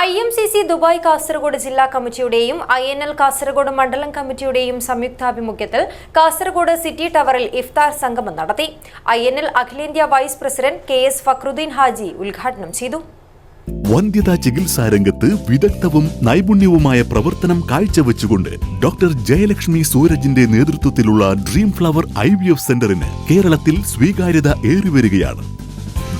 I M C C Dubai Kasaragod ജില്ലാ കമ്മിറ്റിയുടെയും I N L Kasaragod മണ്ഡലം കമ്മിറ്റിയുടെയും സംയുക്താഭിമുഖ്യത്തിൽ കാസർഗോഡ് സിറ്റി ടവറിൽ ഇഫ്താർ സംഗമം നടത്തി. ഐ എൻ എൽ അഖിലേന്ത്യാ vice president K S Fakhruddin Haji ഉദ്ഘാടനം ചെയ്തു. വന്ധ്യതാ ചികിത്സാ രംഗത്ത് വിദഗ്ധവും നൈപുണ്യവുമായ പ്രവർത്തനം കാഴ്ചവെച്ചുകൊണ്ട് ഡോക്ടർ ജയലക്ഷ്മി സൂരജിന്റെ നേതൃത്വത്തിലുള്ള Dream Flower I V F സെന്ററിന് കേരളത്തിൽ സ്വീകാര്യത ഏറിവരികയാണ്.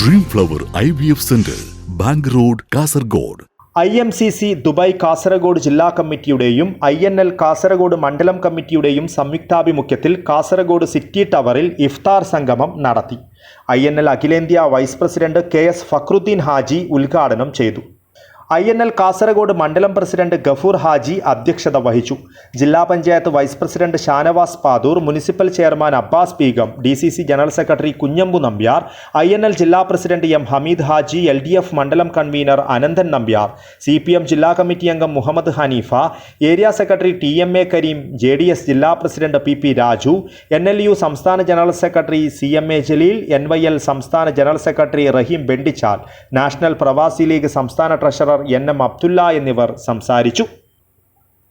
Dream Flower I V F centre Bank Road Kasaragod. I M C C Dubai Kasaragod ജില്ലാ കമ്മിറ്റിയുടെയും ഐ എൻ എൽ കാസർഗോഡ് മണ്ഡലം കമ്മിറ്റിയുടെയും സംയുക്താഭിമുഖ്യത്തിൽ കാസർഗോഡ് സിറ്റി ടവറിൽ ഇഫ്താർ സംഗമം നടത്തി. ഐ എൻ എൽ അഖിലേന്ത്യാ vice president K S Fakhruddin Haji ഉദ്ഘാടനം ചെയ്തു. ഐ എൻ എൽ കാസർഗോഡ് മണ്ഡലം പ്രസിഡന്റ് ഗഫൂർ ഹാജി അധ്യക്ഷത വഹിച്ചു. ജില്ലാ panchayat vice president Shanavas Pathur municipal chairman Abbas Begum D C C general secretary Kunhambu Nambiar I N L ജില്ലാ president M Hameed Haji L D F മണ്ഡലം convener Ananthan Nambiar C P M ജില്ലാ committee അംഗം Muhammed Haneefa area secretary T M A Kareem J D S ജില്ലാ president P P Raju N L U സംസ്ഥാന general secretary C M A Jaleel N Y L സംസ്ഥാന general secretary Raheem Bendichal national Pravasi league സംസ്ഥാന treasurer N M Abdulla എന്നിവർ സംസാരിച്ചു.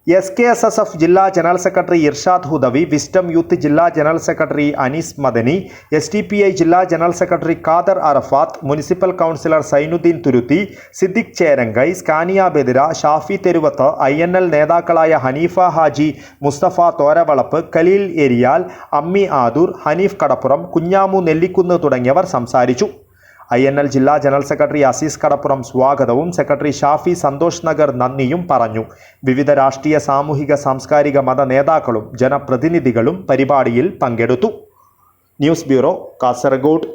S K S S F ജില്ലാ general secretary Irshad Hudawi wisdom youth ജില്ലാ general secretary Anees Madani S T P I ജില്ലാ general secretary Khader Arafath municipal councillor Sainuddin Thuruthi Siddique Cherangai Scania Bedira Shafi Theruvath I N L നേതാക്കളായ ഹനീഫ ഹാജി മുസ്തഫ തോരവളപ്പ് കലീൽ എരിയാൽ അമ്മി ആദൂർ ഹനീഫ് കടപ്പുറം കുഞ്ഞാമു നെല്ലിക്കുന്ന് തുടങ്ങിയവർ സംസാരിച്ചു. I N L ജില്ലാ general secretary Azeez Kadappuram സ്വാഗതവും. Secretary Shafi Santhosh Nagar നന്ദിയും പറഞ്ഞു. വിവിധ രാഷ്ട്രീയ സാമൂഹിക സാംസ്കാരിക മത നേതാക്കളും ജനപ്രതിനിധികളും പരിപാടിയിൽ പങ്കെടുത്തു. News bureau Kasaragod.